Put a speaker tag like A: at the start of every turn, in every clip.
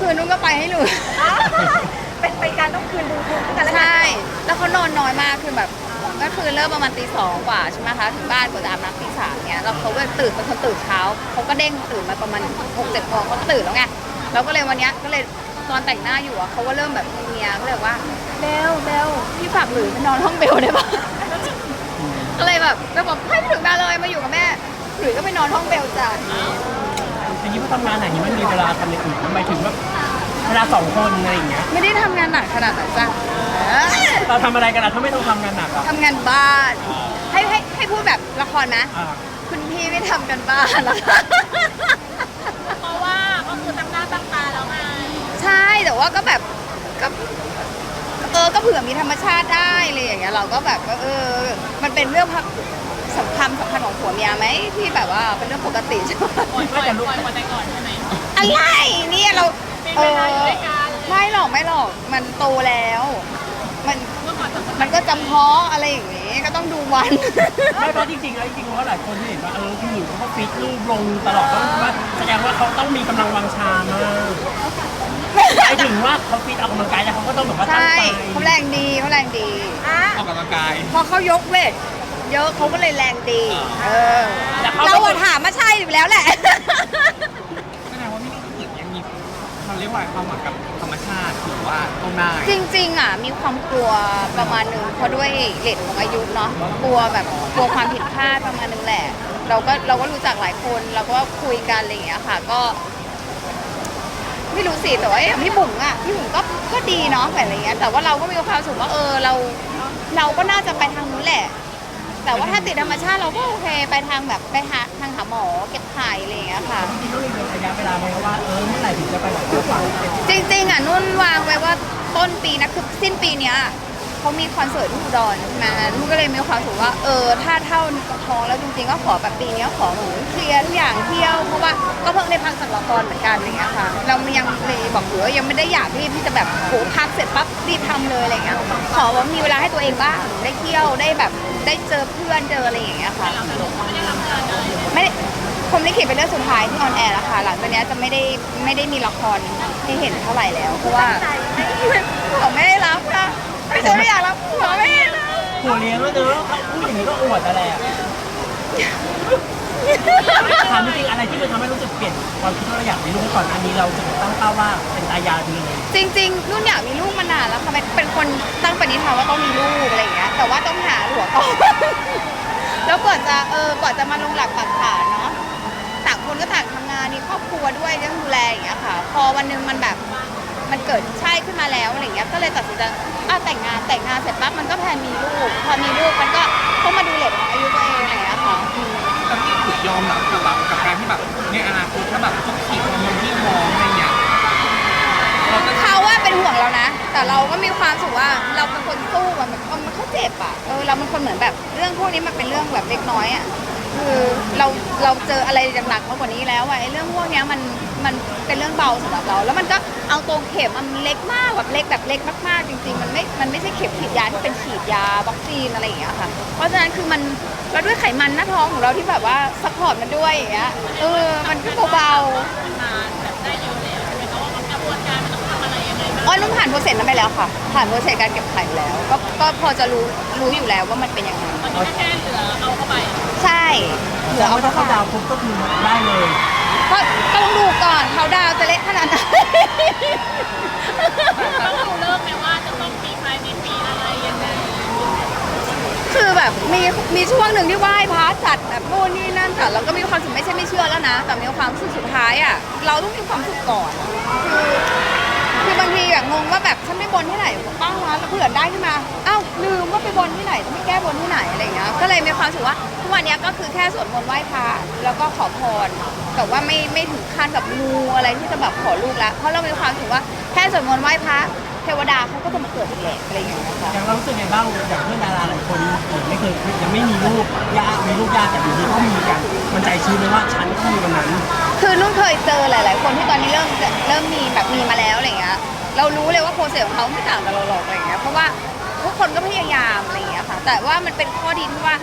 A: คืนนุ่นก็ไปให้หนู
B: เป็นไปการต้องคืนบุญคุณกันแล้วกัน
A: ใช่ แล้วเขานอนน้อยมาก คือแบบ ก็คือเริ่มประมาณตีสองกว่าใช่ไหมคะ ถึงบ้านกว่าจะอาบน้ำตีสามเนี่ยแล้วเขาก็ตื่นเป็นคนตื่นเช้า เขาก็เด้งตื่นมาประมาณหกเจ็ดโมงเขาก็ตื่นแล้วไง เราก็เลยวันเนี้ยก็เลยตอนแต่งหน้าอยู่อะเขาก็เริ่มแบบเมียก็เลยว่าเบลเบลพี่ฝากหลุยไปนอนห้องเบลได้ปะก็เลยแบบเบลบอกให้ไม่ถึงมาเลยมาอยู่กับแม่ หลุยก็ไปนอนห้องเบลจ้ะ
C: ทีนี้พอทำงานไหนนี้มันมีเวลาทำอย่างอื่นทำไมถึงแบบเวลาสองคนอะไรอย่างเงี้ย
A: ไม่ได้ทำงานหนักขนาดนั้นจ้ะเออ
C: เราทำอะไรกันล่ะถ้าไม่ต้องทำงานหนักอะ
A: ทำงานบ้าน ให้ให้ให้พูดแบบละครนะ
C: อ่า
A: คุณพี่ไม่ทำกันบ้านเหรอ
B: เพราะว่าก็คือตั้งหน้าตั้งตาแล้วไง
A: ใช่แต่ว่าก็แบบก็เออก็เผื่อมีธรรมชาติได้อะไรอย่างเงี้ยเราก็แบบว่าเออ มันเป็นเรื่องพัก สำคัญสำคัญของผัวเมียไหมที่แบบว่าเป็นเรื่องปกติใช่ไหม
C: ก็จะรู้
A: อะไรนี่เราเอ
B: มีเวลาอยู่
A: อ
B: ด้วยกัน
A: ไม่หรอกไม่หรอกมันโตแล้ว มันมันก็จำเพาะอะไรอย่างงี้ก็ต้องดูวัน
C: ไม่เพราะจริงๆแล้วจริงๆเพราะหลายคนที่เห็นว่าเออพี่หนิงเขาก็ฟิตรูปลงตลอดก็ว่าแสดงว่าเขาต้องมีกำลังวังชามากหมายถึงว่าเขาฟิตออกกำลังกายแล้วเขาก็ต้องแบบว่าตั้ง
A: ใช่
C: ใจ
A: เขาแรงดีเขาแรงดี
B: อ
D: อกกำลังกาย
A: พอเขายกเวท เยอะเขาก็เลยแรงดีเออ
C: แล้วเขา
A: เราอะถามมาใช่อยู่แล้วแหละ
D: แสดงว่าพี่นุ่นก็คือยังมีเขาเรียกว่าความหวังกับธรรมชาติหรือว่าต้องได้
A: จริงๆอะมีความกลัวประมาณหนึงเพราะด้วยเลทของอายุเนาะกลัวแบบกลัวความผิดพลาดประมาณนึงแหละ เราก็เราก็รู้จักหลายคนเราก็คุยกันอะไรอย่างเงี้ยค่ะ ก็ไม่รู้สิแต่ว่าอย่างพี่บุ๋มอะพี่บุ๋มก็ก็ดีเนาะแบบอะไรเงี้ยแต่ว่าเราก็มีความรู้สึกว่าเออเรา เราก็น่าจะไปทางนู้นแหละ แต่ว่าถ้าติดธรรมชาติเราก็โอเคไปทางแบบไปหาทางหาหมอเก็บไข่อะไรอย่างเงี้ยค่ะ
C: จริงๆต้องมีระยะเวลาไหมว่าเออเมื่อไหร่ถึงจะไปแบบว่าฝัง
A: จริงๆอะนุ่นวางไว้ว่าต้นปีนะคือสิ้นปีเนี้ย เขามีคอนเสิร์ตที่อุดรใช่ไหมนุ่นก็เลยมีความรู้สึกว่าเออถ้าเท่าท้องแล้วจริงๆก็ขอแบบปีนี้ขอเหมือนเคลียร์ทุกอย่างเที่ยวเพราะว่าก็เพิ่งได้พักจากละครเหมือนกันอะไรเงี้ยค่ะ เรายังเลยบอกอยู่ว่ายังไม่ได้อยากรีบที่จะแบบโหพักเสร็จปั๊บรีบทำเลยอะไรเงี้ยขอว่ามีเวลาให้ตัวเองบ้างได้เที่ยวได้แบบได้เจอเพื่อนเจออะไรอย่างเงี้ยค่ะไม่ได้ผมลิขิตเป็นเรื่องสุดท้ายที่ออนแอร์แล้วค่ะ หลังจากนี้จะไม่ได้ไม่ได้มีละครให้เห็นเท่าไหร่แล้วเพราะว่า ผมไม่ได้รับค่ะ ไม่ใช่ไม่อยากรับผัวไม่ได้รับ
C: ผัวเลี้ยงแล้วเนอะเขาพูดอย่างนี้ก็อวดอะไรอะถามจริงๆอะไรที่มันทำให้รู้สึกเปลี่ยนความคิดว่าเราอยากมีลูกก่อนอันนี้เราจะตั้งเป้าว่าเป็นตายายดีเลย
A: จริงๆนุ่นอยากมีลูกมานานแล้วค่ะเป็นเป็นคนตั้งปณิธานว่าต้องมีลูกอะไรอย่างเงี้ย แต่ว่าต้องหาหัวก่อน แล้วกว่าจะเออกว่าจะมาลงหลักปักฐานเนาะ ต่างคนก็ต่างทำงานมีครอบครัวด้วยเรื่องดูแลอย่างเงี้ยค่ะ พอวันหนึงมันแบบมันเกิดใช่ขึ้นมาแล้วอะไรอย่างเงี้ย ก็เลยตัดสินใจอะแต่ง แต่งงานเสร็จปั๊บมันก็แพลนมีลูก พอมีลูกมันก็ต้องมาดูเลทของอายุตัวเองอะไรเงี้ยค่ะอืม
D: แล้วพี่ถูกยอมรับกับแบบกับการที่แบบในอนาคตถ้าแบบทุกขีดฮอร์โมนที่ท้องอะไรเงี้ยเราก็
A: เขาว่าเป็นห่วงเรานะ แต่เราก็มีความรู้สึกว่าเราเป็นคนสู้อะมันมันเขาเจ็บอะเออเราเป็นคนเหมือนแบบเรื่องพวกนี้มันเป็นเรื่องแบบเล็กน้อยอะคือเราเราเจออะไรหนักๆมากกว่านี้แล้วอะไอ้เรื่องพวกเนี้ยมันมัน เป็นเรื่องเบาสำหรับเรา แล้วมันก็เอาตรงเข็มอะมันเล็กมากแบบเล็กแบบเล็กมากๆจริง ๆ มันไม่ มันไม่ใช่เข็มฉีดยาที่เป็นฉีดยาวัคซีนอะไรอย่างเงี้ยค่ะ เพราะฉะนั้นคือมันเราด้วยไขมันหน้าท้องของเราที่แบบว่าซัพพอร์ตมันด้วยอย่างเงี้ยเออมันก็เบาๆอ๋อนุ่มผ่านโปรเซสนั้นไปแล้วค่ะ ผ่านโปรเซสการเก็บไข่แล้ว ก็ก็พอจะรู้รู้อยู่แล้วว่ามันเป็นยังไงแค่เหลือเอาเข้าไป ใช่เหลื
C: แต่
A: อเอา
C: ว่าถ้า
A: เข้า
C: เขา
A: ไป
C: ดาวปุ๊บก็คือได้เลย
A: ก็ก็ต้องดูก่อนเขาดาวจะเละขนาดไหน
B: ต้องดูเลิกไหมว่าจะต้องมีภายในปีอะไรยังไง
A: คือแบบมีมีช่วงหนึ่งที่ไหว้พระจัดแบบโน่นนี่นั่นแต่เราก็มีความสุขไม่ใช่ไม่เชื่อแล้วนะ แต่มีความสุขสุดท้ายอะเราต้องมีความสุขก่อน คือคือบางทีแบบงงว่าแบบฉันไม่บนที่ไหนบ้างวะแล้วเผื่อได้ขึ้นมาอ้าวลืมว่าไปบนที่ไหนจะไม่แก้บนที่ไหนอะไรเงี้ย ก็เลยมีความรู้สึกว่าทุกวันเนี้ยก็คือแค่สวดมนต์ไหว้พระแล้วก็ขอพร แต่ว่าไม่ไม่ถึงขั้นกับมูอะไรที่จะแบบขอลูกแล้วเพราะเรามีความรู้สึกว่าแค่สวดมนต์ไหว้พระเทวดาเขาก็จะมาเกิดอีกแหละอะไรอย่างเงี้ยค่ะ
C: อย่างเรารู้สึกไงบ้างอย่างเพื่อนดาราหลายคนเกิดไม่เคยยังไม่มีลูกยากมีลูกยากแต่อยู่ดีก็มีกัน มันใจชื้นไหมว่าฉันก็มีวันนั้น
A: คือนุ่นเคยเจอหลาย ๆ คนที่ตอนนี้เริ่มจะเริ่มมีแบบมีมาแล้วอะไรเงี้ย เรารู้เลยว่าโปรเซสของเขาไม่ต่างกับเราหรอกอะไรเงี้ย เพราะว่าทุกคนก็พยายามอะไรเงี้ย แต่ว่ามันเป็นข้อดีที่ว่า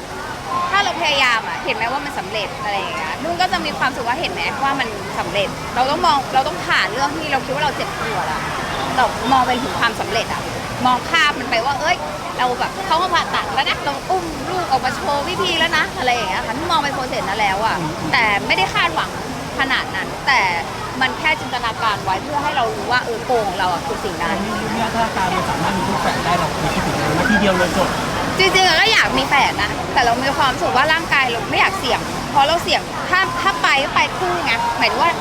A: ถ้าเราพยายามอะเห็นไหมว่ามันสำเร็จอะไรอย่างเงี้ยนุ่นก็จะมีความสุขว่าเห็นไหมว่ามันสำเร็จ เราต้องมองเราต้องผ่านเรื่องที่เราคิดว่าเราเจ็บปวดอะเรามองไปถึงความสำเร็จอะมองข้ามมันไปว่า เอ้ย เราแบบเขามาผ่าตัดแล้วนะเราอุ้มลูกออกมาโชว์วิธีแล้วนะอะไรอย่างเงี้ยค่ะนุ่นมองไปโปรเซสนั้นแล้วอะแต่ไม่ได้คาดหวังขนาดนั้น แต่มันแค่จินตนาการไว้เพื่อให้เรารู้ว่าเออโกงของเราอะคือสิ่งนั้
C: ร
A: น
C: ที่ยุทธาการมันสามารถมีทุกแฝดได้เราคิดถึงมาทีเดียวเลยจบ
A: จริงๆอะก็อยากมีแฝดนะ แต่เรามีความรู้สึกว่าร่างกายเราไม่อยากเสี่ยง เพราะเราเสี่ยงถ้าถ้าไปก็ไปคู่ไงหมายถึงว่า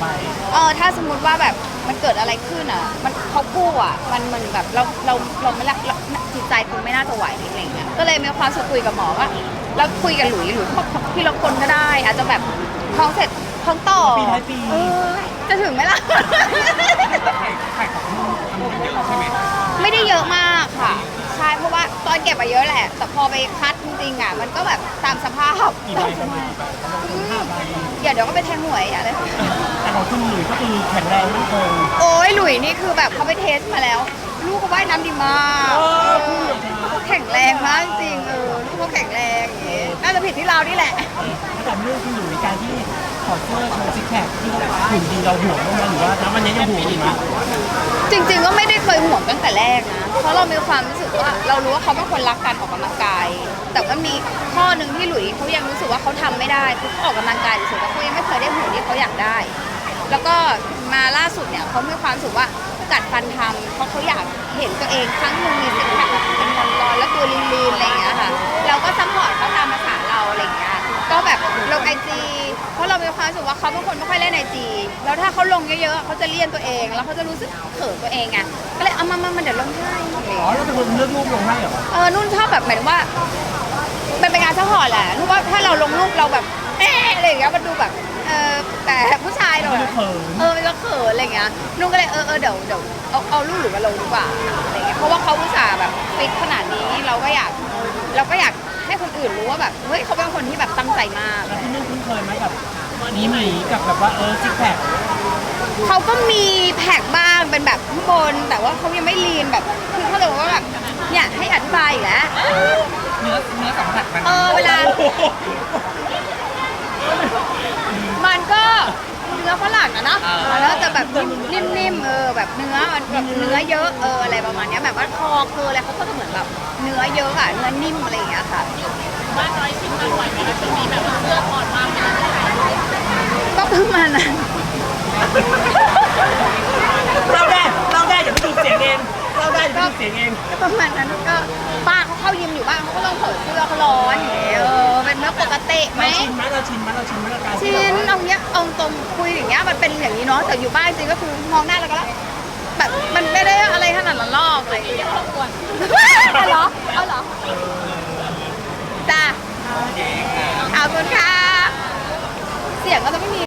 C: ไป
A: เออถ้าสมมติว่าแบบมันเกิดอะไรขึ้นอะ มันเขาคู่อะ มันมันแบบเราเราเราไม่ละเราจิตใจคงไม่น่าจะไหวอะไรอย่างเงี้ยก็เลยมีความสุขคุยกับหมอว่าแล้วคุยกับหลุยหลุยเขาบอกพี่ละคนก็ได้ อาจจะแบบท้องเสร็จท้องต่อ
C: ปีท้ายปี
A: เออจะถึงไหมล่ะ
D: ไข่ไข่ของลูกทำเยอะใช่ไหม
A: ไม่ได้เยอะมากค่ะใช่ เพราะว่าตอนเก็บอะเยอะแหละ แต่พอไปคัดจริงๆอะ มันก็แบบตามสภาพ
C: กี่ใบกันกี่ใบห้าใบ
A: เดี๋ยวเดี๋ยวก็ไปแทงหวยอะไร
C: แต่ของคุณหลุยก็คือแข็งแรงมั่นคง
A: โอ้ยหลุยนี่คือแบบเขาไปเทสมาแล้ว ลูกเขาว่ายน้ำดีมาก
C: เออ
A: เขาแข็งแรงมากจริงเออลูกเขาแข็งแรงอย่างงี้น่าจะผิดที่เรานี่แหละ
C: ถ้ากับเรื่องคุณหลุยการที่ถอดเสื้อโชว์ซิกแพคที่หุ่นดีเราห่วงบ้างไหมหรือว่าณวันนี้ยังห่วงอยู่ไหม
A: จริงๆก็ไม่ได้ เคยห่วงตั้งแต่แรกนะ เพราะเรามีความรู้สึกว่าเรารู้ว่าเขาเป็นคนรักการออกกำลังกาย แต่ว่ามีข้อหนึ่งที่หลุยเขายังรู้สึกว่าเขาทำไม่ได้คือเขาออกกำลังกายเฉยๆแต่เขายังไม่เคยได้หุ่นที่เขาอยากได้ แล้วก็มาล่าสุดเนี่ยเขามีความรู้สึกว่ากัดฟันทำเพราะเขาอยากเห็นตัวเองครั้งหนึ่งมีสิกแพคแบบเป็นรอนแล้วตัวลีนๆอะไรอย่างเงี้ยค่ะ เราก็ซัพพอร์ตเขาตามภาษาเราอะไรอย่างเงี้ย ก็แบบลงไอจี ราะเรามีความรู้สึกว่าเขาเป็นคนไม่ค่อยเล่นไอจีแล้วถ้าเขาลงเยอะๆเขาจะเลี่ยนตัวเอง แล้วเขาจะรู้สึกเขินตัวเองไงก็เลยเอามามามาเดี๋ยวลงให้
C: อ๋อเราเป็นคนเลือกรูปลงให้เหรอ
A: เออนุ่นชอบแบบหมายถึงว่ามันเป็นการซัพพอร์ตแหละนุ่นว่าถ้าเราลงรูปเราแบบเอ๊ะอะไรอย่างเงี้ยมันดูแบบเออแต่ผู้ชายเรา
C: ไม่
A: อะ
C: ได้เขิน
A: เออมันก็เขินอะไรเงี้ยนุ่นก็เลยเออเออเดี๋ยวเดี๋ยวเอาเอาลูกหรือมาลงดีกว่าอะไรเงี้ยเพราะว่าเขาอุตส่าห์แบบฟิตขนาดนี้เราก็อยากเราก็อยากให้คนอื่นรู้ว่าแบบเฮ้ยเขาเป็นคนที่แบบตั้งใจมาก
C: แล้วที่นุ่นคุ้นเคยไหม กับนี้หมีกับแบบว่าเออซิกแพค
A: เขาก็มีแพ็กบ้างเป็นแบบข้างบน แต่ว่าเขายังไม่ลีนแบบ คือเขาเลยบอกว่าแบบเนี่ยให้อธิบายอีกแล้ว
D: เนื้อเนื้อสัมผัสมัน
A: เออเวลา มันก็เนื้อฝรั่งอะเนาะแล้วจะแบบนิ่มๆเออแบบเนื้อมันแบบเนื้อเยอะเอออะไรประมาณเนี้ยแบบว่าคอคืออะไรเขาก็จะเหมือนแบบเนื้อเยอะอะเนื้อนิ่มอะไรอย่างเงี้ยค่ะ
B: บ้านน้อยชิ้นมาบ่อยไหมคะช่วงนี้แบบเสื้อถอดมาก เลย
A: ก็ประมาณนั้น
C: เราได้เราได้อย่าไปดูเสียงเองเราได้อย่าไปดูเสียงเอง
A: ก็ประมาณนั้นก็ป้าเขาเข้ายิมอยู่บ้านเขาก็ต้องเปิดเสื้อเขาร้อนอย่างเงี้ยเออเป็นเรื่องปกติไหม
C: เราชินไหมเราชินไหมเราชินไหมกับการ
A: ชิ
C: ที่
A: น
C: เรา
A: เอาเนี้ยเอาตรงคุยอย่างเงี้ยมันเป็นอย่างนี้เนาะแต่อยู่บ้านจริงก็คือมองหน้าแล้วก็แล้วแบบมันไม่ได้อะไรขนาดนั้นหรอกอะไรอย่างเงี้ย
B: ครอบครัว
A: เอาเหรอเอาเหรอจ้าเอาคุณค่ะเสียงก็จะไม่มี